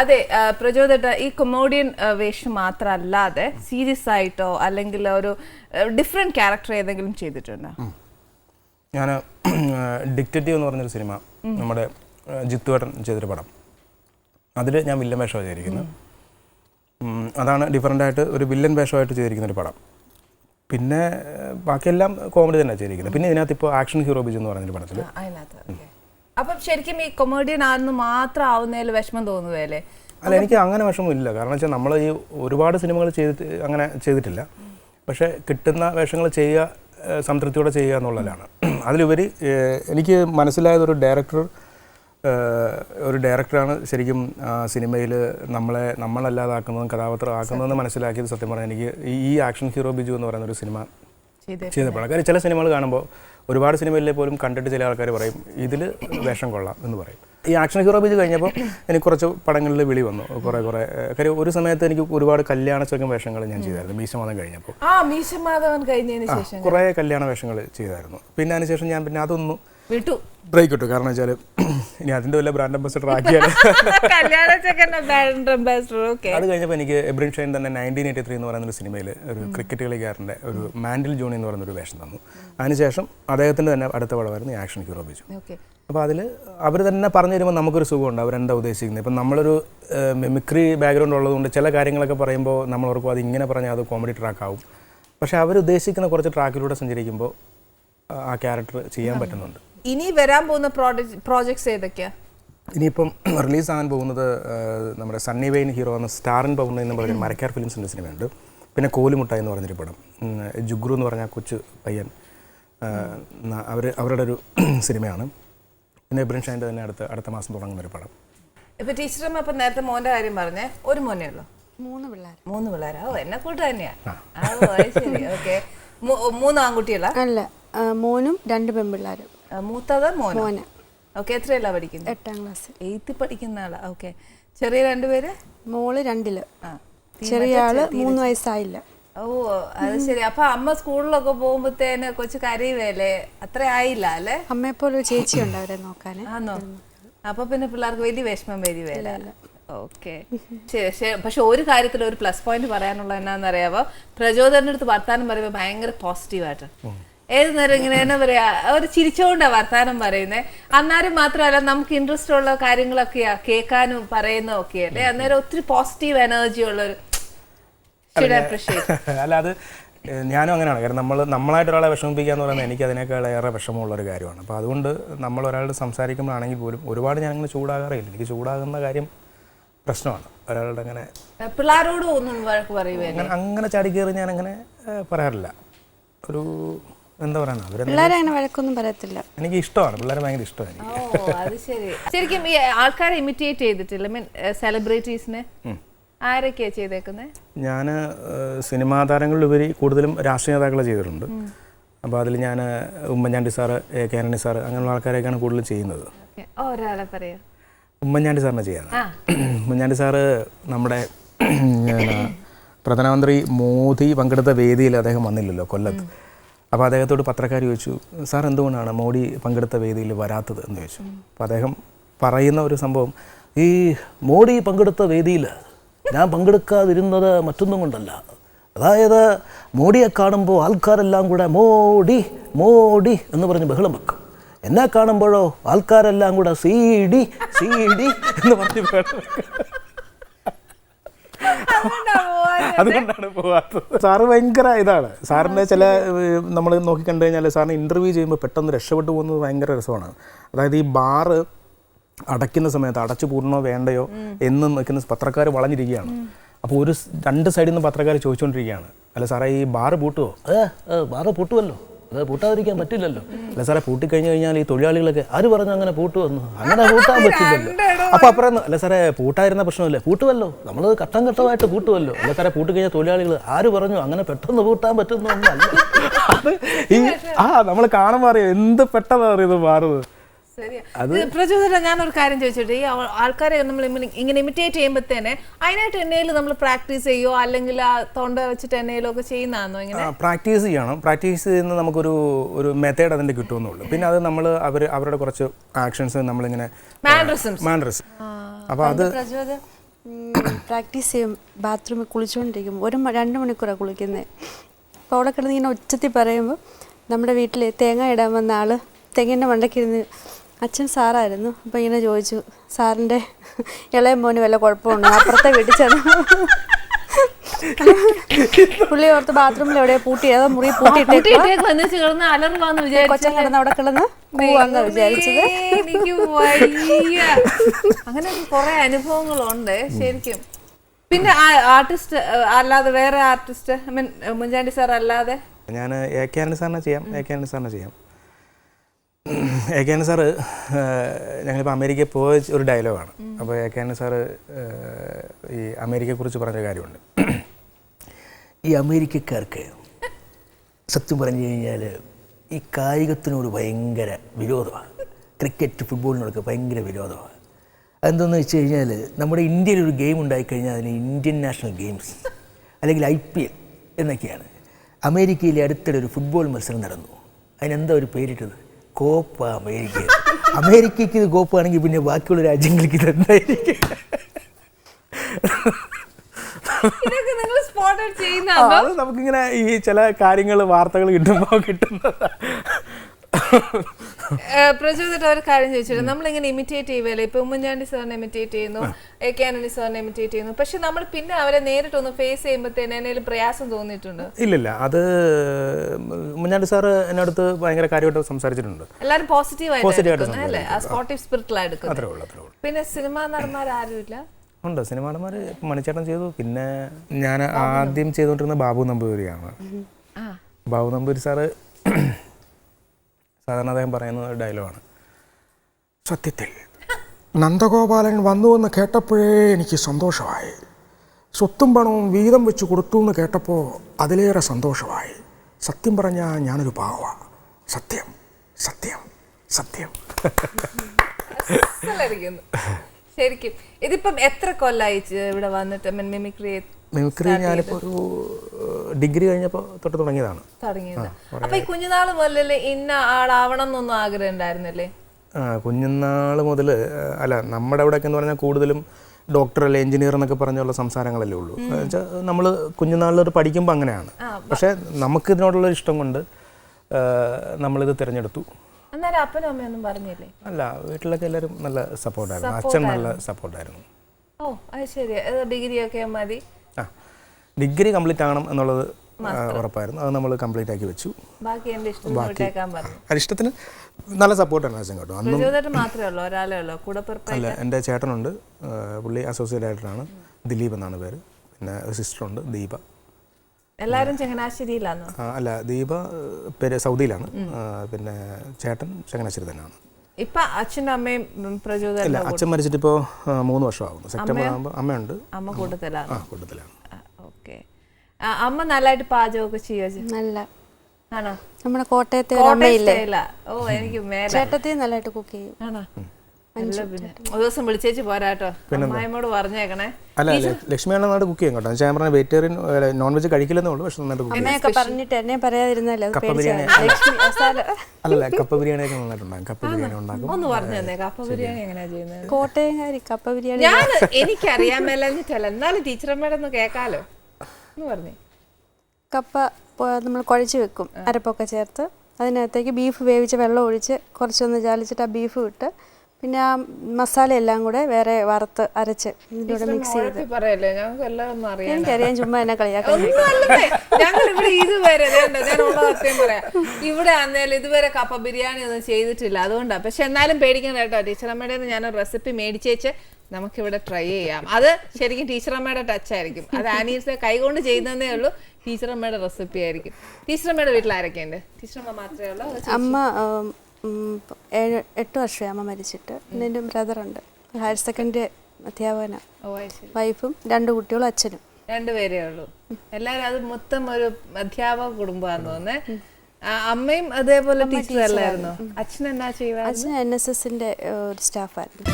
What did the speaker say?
അതെ പ്രചോദട്ട ഈ കൊമോഡിയൻ വേഷം മാത്രമല്ലാതെ സീരിയസ് ആയിട്ടോ അല്ലെങ്കിൽ ഒരു ഡിഫറെന്റ് ക്യാരക്ടർ ഏതെങ്കിലും ചെയ്തിട്ടുണ്ടോ? ഞാൻ ഡിക്റ്റേറ്റീവ് എന്ന് പറഞ്ഞൊരു സിനിമ നമ്മുടെ ജിത്തുവേട്ടൻ ചെയ്തൊരു പടം. അതിൽ ഞാൻ വില്ലൻ വേഷമാണ് ചെയ്തിരിക്കുന്നത് അതാണ് ഡിഫറന്റ് ആയിട്ട് ഒരു വില്ലൻ വേഷമായിട്ട് ചെയ്തിരിക്കുന്ന ഒരു പടം. പിന്നെ ബാക്കിയെല്ലാം കോമഡി തന്നെ ചെയ്തിരിക്കുന്നത് പിന്നെ ഇതിനകത്ത് ഇപ്പോൾ ആക്ഷൻ ഹീറോ ബിജ് എന്ന് പറഞ്ഞൊരു പടത്തിൽ. അപ്പം ശരിക്കും ഈ കൊമേഡിയൻ ആണെന്ന് മാത്രം ആവുന്നതിൽ വിഷമം തോന്നുകയല്ലേ അല്ല? എനിക്ക് അങ്ങനെ വിഷമമില്ല. കാരണം വെച്ചാൽ നമ്മൾ ഈ ഒരുപാട് സിനിമകൾ ചെയ്തിട്ട് അങ്ങനെ ചെയ്തിട്ടില്ല. പക്ഷേ കിട്ടുന്ന വേഷങ്ങൾ ചെയ്യുക സംതൃപ്തിയോടെ ചെയ്യുക എന്നുള്ളതാണ്. അതിലുപരി എനിക്ക് മനസ്സിലായത് ഒരു ഡയറക്ടർ ഒരു ഡയറക്ടറാണ് ശരിക്കും സിനിമയിൽ നമ്മളെ നമ്മളല്ലാതാക്കുന്നതും കഥാപാത്രം ആക്കുന്നതെന്ന് മനസ്സിലാക്കിയത് സത്യം പറഞ്ഞാൽ എനിക്ക് ഈ- ആക്ഷൻ ഹീറോ ബിജു എന്ന് പറയുന്ന ഒരു സിനിമ ചെയ്തേ ചെയ്തപ്പോഴാണ്. കാര്യം ചില സിനിമകൾ കാണുമ്പോൾ ഒരുപാട് സിനിമയിലെ പോലും കണ്ടിട്ട് ചില ആൾക്കാർ പറയും ഇതിൽ വേഷം കൊള്ളാം എന്ന് പറയും. ഈ ആക്ഷൻ ഹീറോ ബീജ് കഴിഞ്ഞപ്പോൾ എനിക്ക് കുറച്ച് പടങ്ങളിൽ വിളി വന്നു കുറേ കുറേ. കാര്യം ഒരു സമയത്ത് എനിക്ക് ഒരുപാട് കല്യാണ ചെറുക്കൻ വേഷങ്ങൾ ഞാൻ ചെയ്തായിരുന്നു മീശമാധവൻ കഴിഞ്ഞപ്പോൾ. കുറേ കല്യാണ വേഷങ്ങൾ ചെയ്തായിരുന്നു. പിന്നെ അതിനുശേഷം ഞാൻ പിന്നെ അതൊന്നും വിട്ടു. ബ്രേക്ക് ഇട്ടു. കാരണം വെച്ചാൽ ഇനി അതിന്റെ വല്ല ബ്രാൻഡ് അംബാസിഡർ ആക്കിയാൽ അത് കഴിഞ്ഞപ്പോൾ എനിക്ക് എബ്രിൻ ഷൈൻ തന്നെ നയന്റീൻ എയ്റ്റി ത്രീ എന്ന് പറയുന്ന ഒരു സിനിമയിൽ ഒരു ക്രിക്കറ്റ് കളിക്കാരന്റെ ഒരു മാൻഡിൽ ജോണി എന്ന് പറയുന്ന ഒരു വേഷം തന്നു. അതിനുശേഷം അദ്ദേഹത്തിന്റെ തന്നെ അടുത്ത പടമായിരുന്നു ഈ ആക്ഷൻ ഹീറോ ബിജു അപ്പോൾ അതിൽ അവർ തന്നെ പറഞ്ഞു തരുമ്പോൾ നമുക്കൊരു സുഖമുണ്ട്. അവരെന്താ ഉദ്ദേശിക്കുന്നത്? ഇപ്പം നമ്മളൊരു മെമിക്രി ബാക്ക്ഗ്രൗണ്ട് ഉള്ളതുകൊണ്ട് ചില കാര്യങ്ങളൊക്കെ പറയുമ്പോൾ നമ്മൾ ഓർക്കും അത് ഇങ്ങനെ പറഞ്ഞാൽ അത് കോമഡി ട്രാക്ക് ആവും. പക്ഷെ അവരുദ്ദേശിക്കുന്ന കുറച്ച് ട്രാക്കിലൂടെ സഞ്ചരിക്കുമ്പോൾ ആ ക്യാരക്ടർ ചെയ്യാൻ പറ്റുന്നുണ്ട്. ഇനി വരാൻ പോകുന്ന പ്രോജക്ട്സ് ഏതൊക്കെയാ? ഇനിയിപ്പം റിലീസ് ആകാൻ പോകുന്നത് നമ്മുടെ സണ്ണി വെയിൻ ഹീറോ എന്ന സ്റ്റാറിൻ പൗർണ എന്ന് പറഞ്ഞ മരക്കാർ ഫിലിംസിന്റെ സിനിമയുണ്ട്. പിന്നെ കോലുമുട്ട എന്ന് പറഞ്ഞൊരു പടം. ജുഗ്രു എന്ന് പറഞ്ഞ കൊച്ച് കൊച്ചു പയ്യൻ അവർ അവരുടെ ഒരു സിനിമയാണ്. പിന്നെ ബ്രിൻഷാന്റെ തന്നെ അടുത്ത അടുത്ത മാസം തുടങ്ങുന്ന ഒരു പടം ഇപ്പോൾ ടീച്ചറമ്മ അപ്പം നേരത്തെ മോന്റെ കാര്യം പറഞ്ഞേ ഒരു മോനേ ഉള്ളൂ. മൂന്ന് പിള്ളേർ മൂന്ന് പിള്ളേരാ? ഓ എന്നെ കൂട്ട് തന്നെയാ. ആ, ഓ, ശരി. ഓക്കെ. മൂന്ന് ആൺകുട്ടികളാ? അല്ല മോനും രണ്ട് പെൺപിള്ളേരും. മൂത്തത് മോന? മോന്. ഓക്കെ എത്രയല്ല പഠിക്കുന്നത്? എട്ടാം ക്ലാസ്. എയ്ത്ത് പഠിക്കുന്ന ആളാ. ഓക്കെ. ചെറിയ രണ്ടുപേര്? മോൾ രണ്ടിൽ. ചെറിയ ആൾ മൂന്ന് വയസ്സായില്ല. ഓ അത് ശരി. അപ്പൊ അമ്മ സ്കൂളിലൊക്കെ പോകുമ്പോഴത്തേന് കൊച്ചു കരയുവേലേ? അത്ര ആയില്ല അല്ലേ? അമ്മയെപ്പോലെ ഒരു ചേച്ചി ഉണ്ട് അവരെ നോക്കാൻ ആണോ അപ്പൊ പിന്നെ പിള്ളേർക്ക് വലിയ വിഷമം വരികയില്ല ഓക്കെ. പക്ഷെ ഒരു കാര്യത്തിൽ ഒരു പ്ലസ് പോയിന്റ് പറയാനുള്ള എന്നാന്നറിയാവോ പ്രചോദന അടുത്ത് വർത്താനം പറയുമ്പോൾ ഭയങ്കര പോസിറ്റീവായിട്ട് ഏത് നേരം ഇങ്ങനെ തന്നെ പറയാ ഒരു ചിരിച്ചോണ്ടാ വർത്താനം പറയുന്നേ. അന്നേരം മാത്രമല്ല നമുക്ക് ഇൻട്രസ്റ്റ് ഉള്ള കാര്യങ്ങളൊക്കെയാ കേൾക്കാനും പറയുന്നതും ഒക്കെ അല്ലേ? അന്നേരം ഒത്തിരി പോസിറ്റീവ് എനർജി ഉള്ള ഒരു അല്ല അത് ഞാനും അങ്ങനെയാണ്. കാരണം നമ്മൾ നമ്മളായിട്ട് ഒരാളെ വിഷമിപ്പിക്കുക എന്ന് പറയുന്നത് എനിക്ക് അതിനേക്കാൾ ഏറെ വിഷമമുള്ള ഒരു കാര്യമാണ്. അപ്പോൾ അതുകൊണ്ട് നമ്മൾ ഒരാളോട് സംസാരിക്കുമ്പോഴാണെങ്കിൽ പോലും ഒരുപാട് ഞാൻ അങ്ങനെ ചൂടാകാറില്ല. എനിക്ക് ചൂടാകുന്ന കാര്യം പ്രശ്നമാണ്. ഒരാളുടെ അങ്ങനെ പിള്ളേരോടും ഒന്നും അങ്ങനെ ചാടി കയറി ഞാൻ അങ്ങനെ പറയാറില്ല. ഒരു എന്താ പറയുക അവർ പിള്ളേരെ അങ്ങനെ വഴക്കൊന്നും പറയത്തില്ല. എനിക്ക് ഇഷ്ടമാണ്. പിള്ളേരെ ഭയങ്കര ഇഷ്ടമാണ് എനിക്ക് ഓ അത് ശരി. ശരിക്കും ഈ ആൾക്കാരെ ഇമിറ്റേറ്റ് ചെയ്തിട്ടില്ല. മീൻ സെലിബ്രിറ്റീസിനെ ആരൊക്കെയാ ചെയ്തേക്കുന്നത് ഞാൻ സിനിമാ താരങ്ങളിലുപരി കൂടുതലും രാഷ്ട്രീയ നേതാക്കളെ ചെയ്തിട്ടുണ്ട്. അപ്പോൾ അതിൽ ഞാൻ Oommen Chandy sir A K Antony sir അങ്ങനെയുള്ള ആൾക്കാരെയൊക്കെയാണ് കൂടുതലും ചെയ്യുന്നത്. ഒരാളെ പറയാ. ഉമ്മൻചാണ്ടി സാറിനെ ചെയ്യാൻ ആ. ഉമ്മൻചാണ്ടി സാറ് നമ്മുടെ പിന്നെ, പ്രധാനമന്ത്രി മോദി പങ്കെടുത്ത വേദിയിൽ അദ്ദേഹം വന്നില്ലല്ലോ കൊല്ലത്ത്. അപ്പോൾ അദ്ദേഹത്തോട് പത്രക്കാർ ചോദിച്ചു സാർ എന്തുകൊണ്ടാണ് മോഡി പങ്കെടുത്ത വേദിയിൽ വരാത്തത്? എന്ന് ചോദിച്ചു. അപ്പോൾ അദ്ദേഹം പറയുന്ന ഒരു സംഭവം ഈ മോഡി പങ്കെടുത്ത വേദിയിൽ ഞാൻ പങ്കെടുക്കാതിരുന്നത് മറ്റൊന്നും കൊണ്ടല്ല. അതായത് മോഡിയെ കാണുമ്പോൾ ആൾക്കാരെല്ലാം കൂടെ മോഡി മോഡി എന്ന് പറഞ്ഞ് ബഹളം വെക്കും. എന്നെ കാണുമ്പോഴോ ആൾക്കാരെല്ലാം കൂടെ സി ഡി സി ഡി എന്ന് പറഞ്ഞ് ബഹളം വെക്കും. അതുകൊണ്ടാണ് പോവാത്തത്. സാറ് ഭയങ്കര ഇതാണ്. സാറിന്റെ ചില നമ്മൾ നോക്കിക്കണ്ടു കഴിഞ്ഞാൽ സാറിന് ഇന്റർവ്യൂ ചെയ്യുമ്പോൾ പെട്ടെന്ന് രക്ഷപ്പെട്ടു പോകുന്നത് ഭയങ്കര രസമാണ്. അതായത് ഈ ബാറ് അടയ്ക്കുന്ന സമയത്ത് അടച്ചു പൂർണോ വേണ്ടയോ എന്ന് നിൽക്കുന്ന പത്രക്കാർ വളഞ്ഞിരിക്കുകയാണ്. അപ്പോൾ ഒരു രണ്ട് സൈഡിൽ നിന്ന് പത്രക്കാർ ചോദിച്ചുകൊണ്ടിരിക്കുകയാണ് അല്ല സാറേ ഈ ബാറ് പൂട്ടുമോ ഏ ബാറ് പൂട്ടുമല്ലോ അത് പൂട്ടാതിരിക്കാൻ പറ്റില്ലല്ലോ. അല്ല സാറേ പൂട്ടിക്കഴിഞ്ഞ് കഴിഞ്ഞാൽ ഈ തൊഴിലാളികളൊക്കെ ആര് പറഞ്ഞു അങ്ങനെ പൂട്ടുവന്നു അങ്ങനെ പൂട്ടാൻ പറ്റില്ലല്ലോ. അപ്പൊ അപ്പുറം അല്ല സാറേ പൂട്ടായിരുന്ന പ്രശ്നമല്ലേ? പൂട്ടുമല്ലോ നമ്മൾ ഘട്ടം ഘട്ടമായിട്ട് പൂട്ടുമല്ലോ അല്ല സാറേ പൂട്ടിക്കഴിഞ്ഞ തൊഴിലാളികൾ ആര് പറഞ്ഞു അങ്ങനെ പെട്ടെന്ന് പൂട്ടാൻ പറ്റുന്നു അത് ഈ ആ നമ്മൾ കാണുമ്പോൾ അറിയാം എന്ത് പെട്ടെന്ന് അറിയുന്നത് മാറുന്നത്. പ്രചോദന ഞാനൊരു കാര്യം ചോദിച്ചിട്ട്? ഈ ആൾക്കാരെ നമ്മൾ ഇങ്ങനെ- ഇമിറ്റേറ്റ് ചെയ്യുമ്പോഴത്തേനെ അതിനായിട്ട് എണ്ണയിൽ നമ്മൾ പ്രാക്ടീസ് ചെയ്യോ? അല്ലെങ്കിൽ ആ തൊണ്ട വെച്ചിട്ട് എണ്ണയിലോ ഒക്കെ ചെയ്യുന്നതാണോ ഇങ്ങനെ? പ്രാക്ടീസ് ചെയ്യണം. പ്രാക്ടീസ് ചെയ്യുന്ന നമുക്കൊരു ഒരു മെത്തേഡ് അതിന്റെ കിട്ടുമെന്നുള്ളൂ. പിന്നെ അത് നമ്മൾ അവർ അവരുടെ കുറച്ച് ആക്ഷൻസ് നമ്മളിങ്ങനെ മാൻഡ്രസിംസ് മാൻഡ്രസ് അപ്പോൾ അത് പ്രചോദ പ്രാക്ടീസ് ചെയ്യും. ബാത്റൂമിൽ കുളിച്ചുകൊണ്ടിരിക്കും ഒരു രണ്ട് മണിക്കൂറാണ് കുളിക്കുന്നത് അപ്പോൾ അവിടെ കിടന്ന് ഇങ്ങനെ ഉച്ചത്തിൽ പറയുമ്പോൾ നമ്മുടെ വീട്ടിൽ തേങ്ങ ഇടാൻ വന്ന ആൾ തെങ്ങിന്റെ മണ്ടയ്ക്കിരുന്ന് അച്ഛൻ സാറായിരുന്നു. അപ്പോൾ ഇങ്ങനെ ചോദിച്ചു സാറിന്റെ ഇളയ മോന് വല്ല കുഴപ്പമുണ്ടോ? അപ്പുറത്തെ വീട്ടിൽ ചെന്ന് പുള്ളി ഓർത്ത് ബാത്റൂമിൽ എവിടെയാ പൂട്ടി ഏതോ മുറി കൊച്ചൻ കിടന്ന് അവിടെ കിടന്ന് പോവാന്ന് വിചാരിച്ചത്. അങ്ങനെ കുറെ അനുഭവങ്ങളുണ്ട് ശരിക്കും. പിന്നെ ആർട്ടിസ്റ്റ് അല്ലാതെ വേറെ ആർട്ടിസ്റ്റ് ഐ മീൻ മുഞ്ചാണ്ടി സാർ അല്ലാതെ? ഞാൻ എ കെ ആനന്ദ് സാറിനെ ചെയ്യാം. എ കെ ആനന്ദ് സാറിനെ ചെയ്യാം. എ കെ സാറ് ഞങ്ങളിപ്പോൾ അമേരിക്കയിൽ പോയ ഒരു ഡയലോഗാണ് അപ്പോൾ എ കെ സാറ് ഈ അമേരിക്കയെക്കുറിച്ച് പറഞ്ഞ കാര്യമുണ്ട്. ഈ അമേരിക്കക്കാർക്ക് സത്യം പറഞ്ഞു കഴിഞ്ഞാൽ ഈ കായികത്തിനോട് ഭയങ്കര വിരോധമാണ്. ക്രിക്കറ്റ് ഫുട്ബോളിനോടൊക്കെ ഭയങ്കര വിരോധമാണ്. അതെന്തെന്ന് വെച്ച് കഴിഞ്ഞാൽ നമ്മുടെ ഇന്ത്യയിൽ ഒരു ഗെയിം ഉണ്ടായിക്കഴിഞ്ഞാൽ അതിന് ഇന്ത്യൻ നാഷണൽ ഗെയിംസ് അല്ലെങ്കിൽ ഐ പി എൽ എന്നൊക്കെയാണ്. അമേരിക്കയിലെ അടുത്തിടെ ഒരു ഫുട്ബോൾ മത്സരം നടന്നു. അതിനെന്താ ഒരു പേരിട്ടത്? Copa America. അമേരിക്കയ്ക്ക് ഇത് കോപ്പാണെങ്കിൽ പിന്നെ ബാക്കിയുള്ള രാജ്യങ്ങൾക്ക് ഇത് എന്തായിരിക്കും? അത് നമുക്കിങ്ങനെ ഈ ചില കാര്യങ്ങൾ വാർത്തകൾ കിട്ടുമ്പോൾ കിട്ടുന്നത്. പ്രചോദിത ഒരു കാര്യം ചോദിച്ചിട്ട്. നമ്മളിങ്ങനെ ഇമിറ്റേറ്റ് ചെയ്യുവല്ലേ ഇപ്പൊ ഉമ്മൻചാണ്ടി സാറിനെ ഇമിറ്റേറ്റ് ചെയ്യുന്നു എ കെ ആന്റണി സാറിനെ ഇമിറ്റേറ്റ് ചെയ്യുന്നു. പക്ഷെ നമ്മൾ പിന്നെ അവരെ നേരിട്ടൊന്ന് ഫേസ് ചെയ്യുമ്പോഴത്തേന് എന്തെങ്കിലും പ്രയാസം തോന്നിയിട്ടുണ്ട്? ഇല്ലില്ല. അത് ഉമ്മൻചാണ്ടി സാർ എന്നടുത്ത് ഭയങ്കര കാര്യമായിട്ട് സംസാരിച്ചിട്ടുണ്ട്. എല്ലാരും പോസിറ്റീവ് Positive ആയിട്ട് ആയിട്ട് അല്ലേ? ആ സ്പോർട്ടീവ് സ്പിരിറ്റിലാണ് അത്രേ എടുക്കുന്നത്. ഉള്ളൂ അത്രേ ഉള്ളൂ. പിന്നെ സിനിമാ നടന്മാരാരുമില്ല ഉണ്ട്. സിനിമാടന്മാർ മണിച്ചേട്ടൻ ചെയ്തു. പിന്നെ ഞാൻ ആദ്യം ചെയ്തുകൊണ്ടിരുന്ന ബാബു നമ്പൂരിയാണ്. ബാബു നമ്പൂരി സാറ് സാധാരണ അദ്ദേഹം പറയുന്ന ഒരു ഡയലോഗാണ് സത്യത്തിൽ. നന്ദഗോപാലൻ വന്നു എന്ന് കേട്ടപ്പോഴേ എനിക്ക് സന്തോഷമായി. സ്വത്തും പണവും വീതം വെച്ച് കൊടുത്തു എന്ന് കേട്ടപ്പോൾ അതിലേറെ സന്തോഷമായി. സത്യം പറഞ്ഞാൽ ഞാനൊരു പാവമാണ് സത്യം. സത്യം. സത്യം. ശരിക്കും. ഇതിപ്പം എത്ര കൊല്ലായി ഇവിടെ വന്നിട്ട്? മിമിക്രി മിമിക്രി ഞാനിപ്പോൾ ഒരു ഡിഗ്രി കഴിഞ്ഞപ്പോൾ തൊട്ട് തുടങ്ങിയതാണ്. തുടങ്ങിയത്. അപ്പൊ ഈ കുഞ്ഞുനാൾ മുതലേ ഇന്ന ആളാവണം എന്നൊന്നും ആഗ്രഹം ഉണ്ടായിരുന്നില്ലേ? ആ, കുഞ്ഞുനാൾ മുതൽ അല്ല നമ്മുടെ അവിടെയൊക്കെ എന്ന് പറഞ്ഞാൽ കൂടുതലും ഡോക്ടർ അല്ലെ എഞ്ചിനീയർ എന്നൊക്കെ പറഞ്ഞുള്ള സംസാരങ്ങളല്ലേ ഉള്ളൂ. വെച്ചാൽ നമ്മൾ കുഞ്ഞുനാളിൽ പഠിക്കുമ്പോൾ അങ്ങനെയാണ്. പക്ഷേ നമുക്ക് ഇതിനോടുള്ള ഇഷ്ടം കൊണ്ട് നമ്മളിത് തിരഞ്ഞെടുത്തു. അന്നേരം അപ്പനും അമ്മയൊന്നും പറഞ്ഞില്ലേ? അല്ല വീട്ടിലൊക്കെ എല്ലാവരും നല്ല സപ്പോർട്ടായിരുന്നു അച്ഛൻ നല്ല സപ്പോർട്ടായിരുന്നു ഓ അത് ശരി ഡിഗ്രി ഒക്കെ മതി. ഡിഗ്രി കംപ്ലീറ്റ് ആകണം എന്നുള്ളത് ഉറപ്പായിരുന്നു. അത് നമ്മൾ കംപ്ലീറ്റ് ആക്കി വെച്ചു. ബാക്കി ഇഷ്ടത്തിന് നല്ല സപ്പോർട്ടാണ് അച്ഛൻ കേട്ടോ. അന്നും അല്ല എന്റെ ചേട്ടനുണ്ട് പുള്ളി അസോസിയേറ്റ് ആയിട്ടാണ് ദിലീപ് എന്നാണ് പേര്. പിന്നെ സിസ്റ്ററുണ്ട് ദീപ. എല്ലാവരും ചങ്ങനാശ്ശേരിയിലാണ് അല്ല ദീപ പേര് സൗദിയിലാണ്. പിന്നെ ചേട്ടൻ ചങ്ങനാശ്ശേരി തന്നെയാണ്. ഇപ്പൊ അച്ഛനും അമ്മയും പ്രചോദനം അച്ഛൻ മരിച്ചിട്ട് ഇപ്പോ മൂന്ന് വർഷമാകുന്നു സെപ്റ്റംബർ ആകുമ്പോൾ അമ്മയുണ്ട്. അമ്മ കൂട്ടത്തിലാണ് ആ കൂട്ടത്തിലാണ്. ഓക്കെ. അമ്മ നല്ലതായിട്ട് പാചകമൊക്കെ ചെയ്യോ നല്ല. ആണോ? നമ്മുടെ കോട്ടയത്തെ. ഓ എനിക്ക് മേലെ ചേട്ടത്തി നല്ലതായിട്ട് കുക്ക് ചെയ്യും. ആണോ? നല്ല പിന്നെ ഒരു ദിവസം വിളിച്ചേച്ച് പോരാട്ടോ. അമ്മായിമോട് പറഞ്ഞേക്കണേ. അല്ല നന്നായിട്ട് കുക്ക് ചെയ്യും കേട്ടോ. ഞാൻ പറഞ്ഞ വെജിറ്റേറിയൻ നോൺ വെജ് കഴിക്കില്ലെന്നേ ഉള്ളൂ പക്ഷെ നന്നായിട്ട് കുക്ക് ചെയ്യും. പറഞ്ഞിട്ട് എന്നെ പറയാതിരുന്നല്ലേ അത് കപ്പ ബിരിയാണി. അല്ലല്ല കപ്പ ഉണ്ടാക്കും കപ്പ ബിരിയാണി ഉണ്ടാക്കും. ഒന്ന് പറഞ്ഞു തന്നെ കപ്പ ബിരിയാണി എങ്ങനെയാ ചെയ്യുന്നത്? കോട്ടയംകാരി കപ്പ ബിരിയാണി. ഞാൻ എനിക്കറിയാൻ മേലഞ്ഞിട്ടല്ല. എന്നാലും ടീച്ചറമ്മയുടെ ഒന്ന് കേക്കാലോ. എന്ന് പറഞ്ഞേ. കപ്പ നമ്മൾ കുഴച്ച് വെക്കും അരപ്പൊക്കെ ചേർത്ത്. അതിനകത്തേക്ക് ബീഫ് വേവിച്ച് വെള്ളം ഒഴിച്ച് കുറച്ചൊന്ന് ചാലിച്ചിട്ട് ആ ബീഫ് ഇട്ട് പിന്നെ ആ മസാല എല്ലാം കൂടെ വേറെ വറുത്ത് അരച്ച് ഇതിലൂടെ മിക്സ് ചെയ്ത്. പറയല്ലേ? ഞങ്ങൾക്ക് എല്ലാം അറിയാം എനിക്കറിയാം ചുമ്മാ എന്നെ കളിയാക്കാൻ ഞങ്ങൾ ഇവിടെ ഇതുവരെ ഞാൻ സത്യം പറയാം. ഇവിടെ ആന്നേലും ഇതുവരെ കപ്പ ബിരിയാണി ഒന്നും ചെയ്തിട്ടില്ല അതുകൊണ്ടാണ് പക്ഷെ എന്നാലും പേടിക്കണ്ട കേട്ടോ ടീച്ചറമ്മയുടെ ഞാൻ റെസിപ്പി മേടിച്ചേച്ച് നമുക്കിവിടെ ട്രൈ ചെയ്യാം. അത് ശരിക്കും ടീച്ചറമ്മയുടെ ടച്ച് ആയിരിക്കും. അത് ആനീസ് കൈകൊണ്ട് ചെയ്യുന്നതേ ഉള്ളൂ ടീച്ചറമ്മയുടെ റെസിപ്പി ആയിരിക്കും. ടീച്ചറമ്മയുടെ വീട്ടിൽ ആരൊക്കെയുണ്ട്? ടീച്ചറമ്മ മാത്രമേ ഉള്ളൂ? അമ്മ ഏഴ് എട്ട് വർഷമായി അമ്മ മരിച്ചിട്ട്. പിന്നെ എന്റെ ബ്രദറുണ്ട്. Higher secondary അധ്യാപകന. ഓ അത് ശരി. വൈഫും രണ്ട് കുട്ടികളും അച്ഛനും. രണ്ടുപേരേ ഉള്ളൂ. എല്ലാവരും അത് മൊത്തം ഒരു അധ്യാപക കുടുംബമാണെന്ന് തോന്നേ അമ്മയും അതേപോലെ ടീച്ചർ അല്ലായിരുന്നു? അച്ഛൻ എന്നാ ചെയ്യുക അച്ഛൻ എൻ എസ് എസിന്റെ ഒരു സ്റ്റാഫായിരുന്നു.